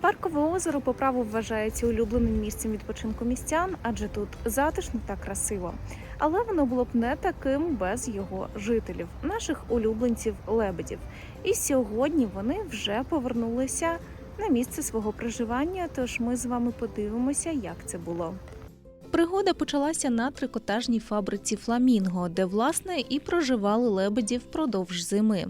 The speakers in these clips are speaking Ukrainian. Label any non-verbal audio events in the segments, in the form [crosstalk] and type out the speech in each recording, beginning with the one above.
Паркове озеро по праву вважається улюбленим місцем відпочинку містян, адже тут затишно та красиво. Але воно було б не таким без його жителів, наших улюбленців лебедів. І сьогодні вони вже повернулися на місце свого проживання. Тож ми з вами подивимося, як це було. Пригода почалася на трикотажній фабриці Фламінго, де власне і проживали лебеді впродовж зими.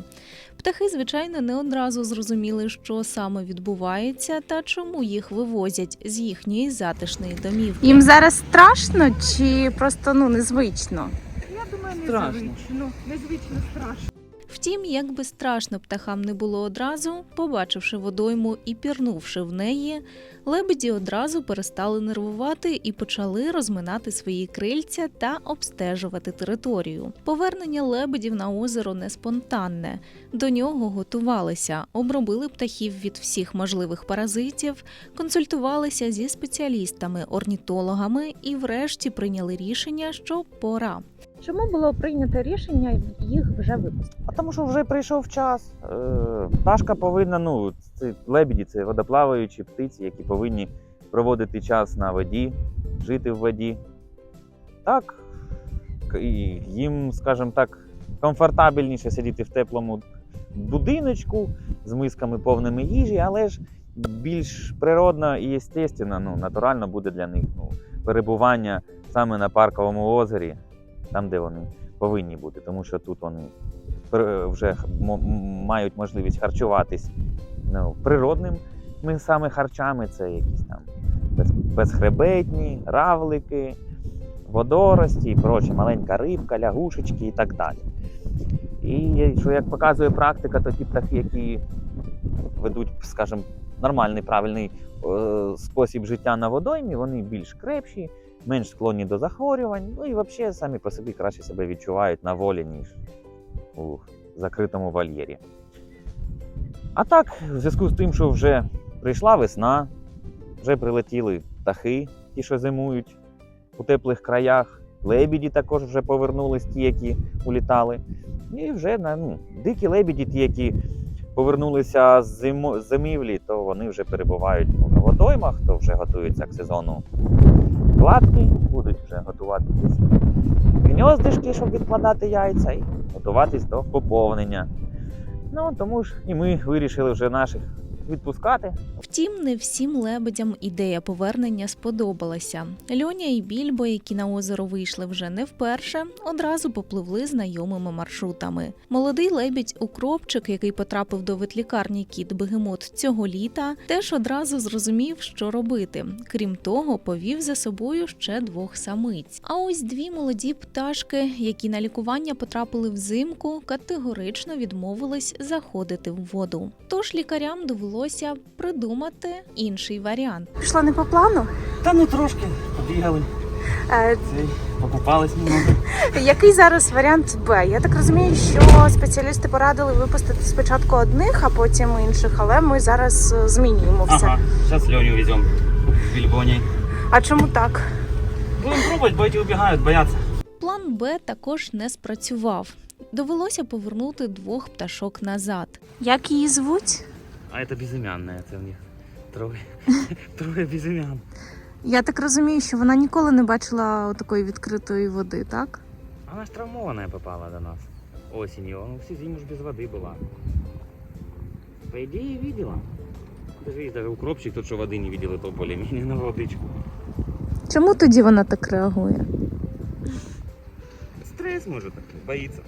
Птахи, звичайно, не одразу зрозуміли, що саме відбувається та чому їх вивозять з їхньої затишної домівки. Їм зараз страшно чи просто ну незвично? Я думаю, Страшно. Ну, Незвично страшно. Втім, як би страшно птахам не було одразу, побачивши водойму і пірнувши в неї, лебеді одразу перестали нервувати і почали розминати свої крильця та обстежувати територію. Повернення лебедів на озеро не спонтанне. До нього готувалися, обробили птахів від всіх можливих паразитів, консультувалися зі спеціалістами, орнітологами і, врешті, прийняли рішення, що пора. Чому було прийнято рішення їх вже випустити? А тому що вже прийшов час. Е, Пташка повинна, ну, це лебеді, це водоплаваючі птиці, які повинні проводити час на воді, жити в воді. Так, їм, скажімо так, комфортабельніше сидіти в теплому будиночку з мисками повними їжі, але ж більш природно і естественно, ну, натурально буде для них ну, перебування саме на парковому озері, там, де вони повинні бути, тому що тут вони вже мо- м- мають можливість харчуватись ну, природними саме харчами. Це якісь там безхребетні, равлики, водорості і проче, маленька рибка, лягушечки і так далі. І що як показує практика, то ті птахи, які ведуть, скажімо, нормальний правильний е, спосіб життя на водоймі, вони більш крепші, менш склонні до захворювань, ну і взагалі самі по собі краще себе відчувають на волі, ніж у закритому вольєрі. А так, в зв'язку з тим, що вже прийшла весна, вже прилетіли птахи, ті, що зимують у теплих краях, лебіді також вже повернулись, ті, які улітали. І вже ну, дикі лебіді, ті, які повернулися з зимівлі, то вони вже перебувають на водоймах, то вже готуються к сезону кладки, будуть вже готувати якісь гньоздишки, щоб відкладати яйця, і готуватись до поповнення. Ну тому ж і ми вирішили вже наших відпускати. Втім, не всім лебедям ідея повернення сподобалася. Льоня і Більбо, які на озеро вийшли вже не вперше, одразу попливли знайомими маршрутами. Молодий лебідь Укропчик, який потрапив до ветлікарні кіт Бегемот цього літа, теж одразу зрозумів, що робити. Крім того, повів за собою ще двох самиць. А ось дві молоді пташки, які на лікування потрапили взимку, категорично відмовились заходити в воду. Тож лікарям довелося придумати інший варіант. Пішла не по плану. Та ну трошки побігали, Е, цей, покупались немного. який зараз варіант Б? Я так розумію, що спеціалісти порадили випустити спочатку одних, а потім інших, але ми зараз е, змінюємо все. Ага, зараз Леню везем в Більбоні. А чому так? Будемо пробувати, бо ті убігають, бояться. План Б також не спрацював. Довелося повернути двох пташок назад. Як її звуть? А це безім'янне, це в них троє. [laughs] Троє безім'ян. Я так розумію, що вона ніколи не бачила такої відкритої води, так? Вона ж травмована попала до нас осенью. Ну, всю зиму ж без воды была. По идее, видела. Даже есть даже укропчик, тот, что воды не видел, и то более-менее на водичку. Чому тоді вона так реагує? Стресс, может, такой, боится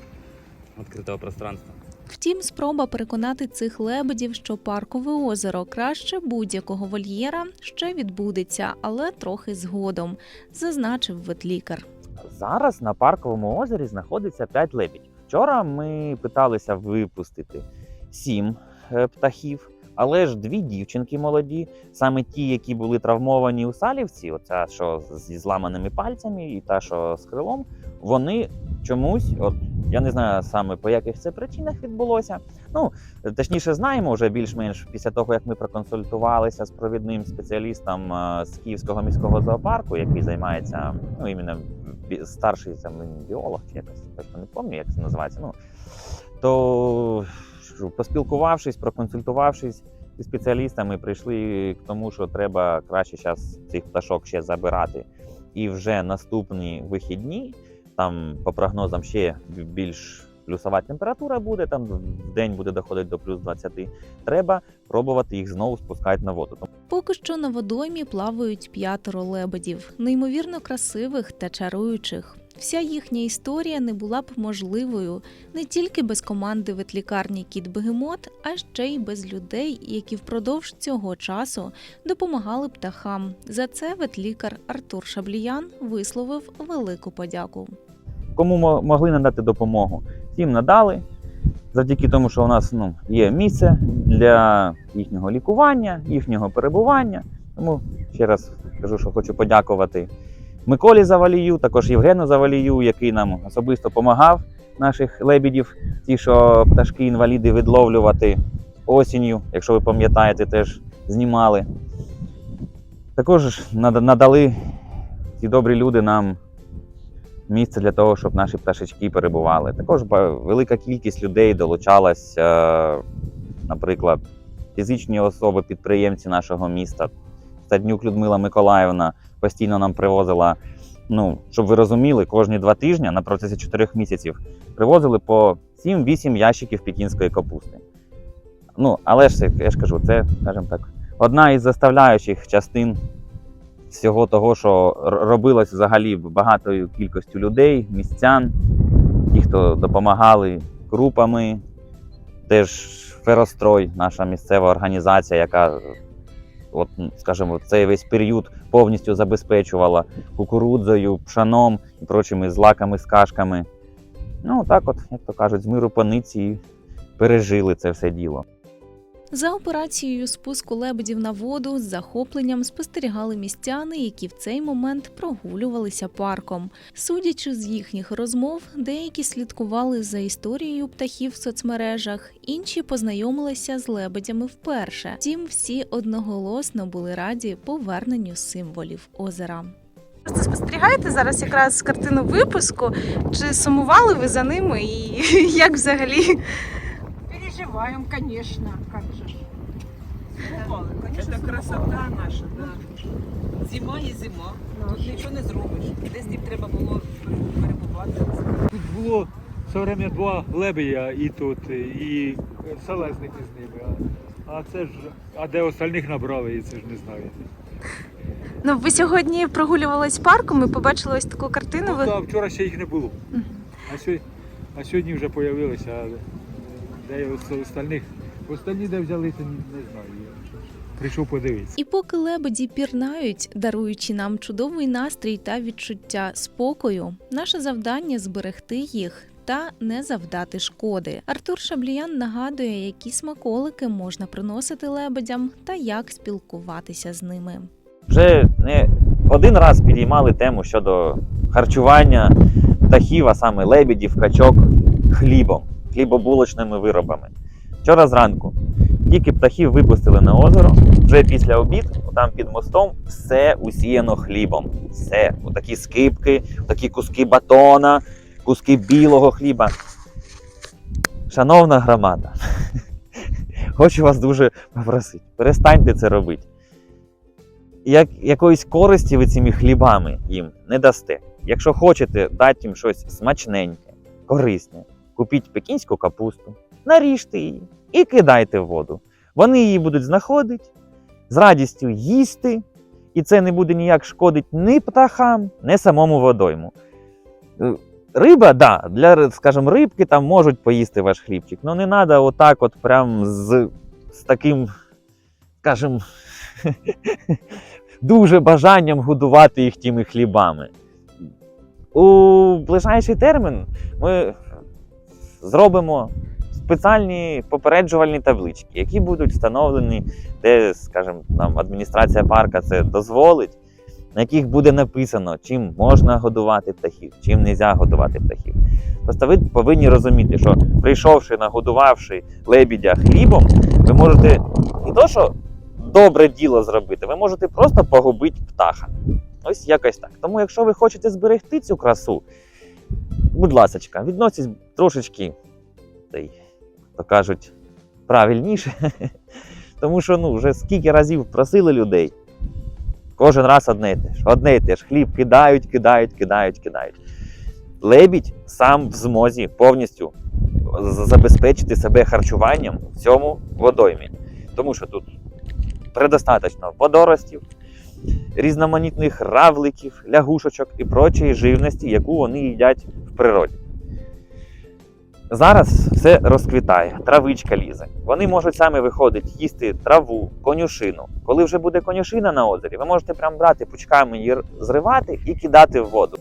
открытого пространства. Втім, спроба переконати цих лебедів, що паркове озеро краще будь-якого вольєра, ще відбудеться, але трохи згодом, зазначив ветлікар. Зараз на парковому озері знаходиться 5 лебедів. Вчора ми питалися випустити 7 птахів, але ж дві дівчинки молоді, саме ті, які були травмовані у салівці, оця що зі зламаними пальцями, і та, що з крилом, вони чомусь, от я не знаю саме по яких це причинах відбулося. Ну точніше, знаємо вже більш-менш після того, як ми проконсультувалися з провідним спеціалістом е, з Київського міського зоопарку, який займається ну іменно старший там біолог чи якось точно не пам'ятаю, як це називається. Ну то що, поспілкувавшись, проконсультувавшись зі спеціалістами прийшли к тому, що треба краще зараз цих пташок ще забирати. І вже наступні вихідні, там по прогнозам ще більш плюсова температура буде, там в день буде доходити до плюс 20. Треба пробувати їх знову спускати на воду. Поки що на водоймі плавають п'ятеро лебедів, неймовірно красивих та чаруючих. Вся їхня історія не була б можливою не тільки без команди ветлікарні Кіт Бегемот, а ще й без людей, які впродовж цього часу допомагали птахам. За це ветлікар Артур Шабліян висловив велику подяку. Кому мо- могли надати допомогу, всім надали. Завдяки тому, що у нас ну, є місце для їхнього лікування, їхнього перебування. Тому ще раз кажу, що хочу подякувати Миколі Завалію, також Євгену Завалію, який нам особисто допомагав наших лебідів, ті, що пташки інваліди відловлювати осінню, якщо ви пам'ятаєте, теж знімали. Також надали ці добрі люди нам місце для того, щоб наші пташечки перебували. Також велика кількість людей долучалась, е, наприклад, фізичні особи, підприємці нашого міста. Стаднюк Людмила Миколаївна постійно нам привозила. Ну, щоб ви розуміли, кожні два тижні на протязі чотирьох місяців привозили по 7-8 ящиків пекінської капусти. Ну, але ж я ж кажу, це, скажімо так, одна із заставляючих частин всього того, що робилось взагалі багатою кількістю людей, містян, ті, хто допомагали групами, теж Ферострой, наша місцева організація, яка, от, скажімо, цей весь період повністю забезпечувала кукурудзою, пшаном і прочими злаками, скашками. Ну, так от, як то кажуть, з миру паниці пережили це все діло. За операцією спуску лебедів на воду з захопленням спостерігали містяни, які в цей момент прогулювалися парком. Судячи з їхніх розмов, деякі слідкували за історією птахів в соцмережах, інші познайомилися з лебедями вперше. Втім, всі одноголосно були раді поверненню символів озера. Просто спостерігаєте зараз якраз картину випуску. Чи сумували ви за ними і [laughs] як взагалі? Переживаем, конечно, как же. ж. Конечно, Это красота наша, да. Зима є зима. Тут нічого не зробиш. Десь їм треба було перебувати. Тут було все время два лебедя і тут, і селезники з ними. А, а це ж, а де остальних набрали, і це ж не знаю. Ну ви сьогодні прогулювались парком і побачили ось таку картину. Ну, Ви та, вчора ще їх не було. А, сьогодні, а сьогодні вже з'явилися. Де ос- остальних? Остальні де взяли, то не, знаю. Прийшов подивитися. І поки лебеді пірнають, даруючи нам чудовий настрій та відчуття спокою, наше завдання зберегти їх. Та не завдати шкоди. Артур Шабліян нагадує, які смаколики можна приносити лебедям та як спілкуватися з ними. вже не один раз підіймали тему щодо харчування птахів, а саме лебідів, качок хлібом, хлібобулочними виробами. Вчора зранку тільки птахів випустили на озеро, вже після обід, там під мостом, все усіяно хлібом. Все, отакі скипки, такі куски батона, куски білого хліба. Шановна громада, [laughs] хочу вас дуже попросити, перестаньте це робити як, якоїсь користі ви цими хлібами їм не дасте. Якщо хочете дати їм щось смачненьке, корисне, купіть пекінську капусту, наріжте її і кидайте в воду. Вони її будуть знаходити, з радістю їсти, і це не буде ніяк шкодити ні птахам, ні самому водойму. Е, Риба, да, для, скажімо, рибки там можуть поїсти ваш хлібчик, але не треба отак, от прям з, з таким, скажімо, [laughs] дуже бажанням годувати їх тими хлібами. У ближайший термін ми зробимо спеціальні попереджувальні таблички, які будуть встановлені, де, скажімо, нам адміністрація парка це дозволить, на яких буде написано, чим можна годувати птахів, чим не можна годувати птахів. Просто ви повинні розуміти, що прийшовши нагодувавши лебідя хлібом, ви можете не то, що добре діло зробити, ви можете просто погубити птаха. Ось якось так. Тому, якщо ви хочете зберегти цю красу, будь ласка, відносіть трошечки, та то кажуть, правильніше [laughs] Тому що ну, вже скільки разів просили людей, кожен раз одне і те ж. Одне і те ж. Хліб кидають, кидають, кидають, кидають. Лебідь сам в змозі повністю забезпечити себе харчуванням в цьому водоймі. Тому що тут предостаточно водоростів, різноманітних равликів, лягушечок і прочої живності, яку вони їдять в природі. Зараз все розквітає, травичка лізе. Вони можуть самі виходити їсти траву, конюшину. Коли вже буде конюшина на озері, ви можете прям брати пучками її зривати і кидати в воду.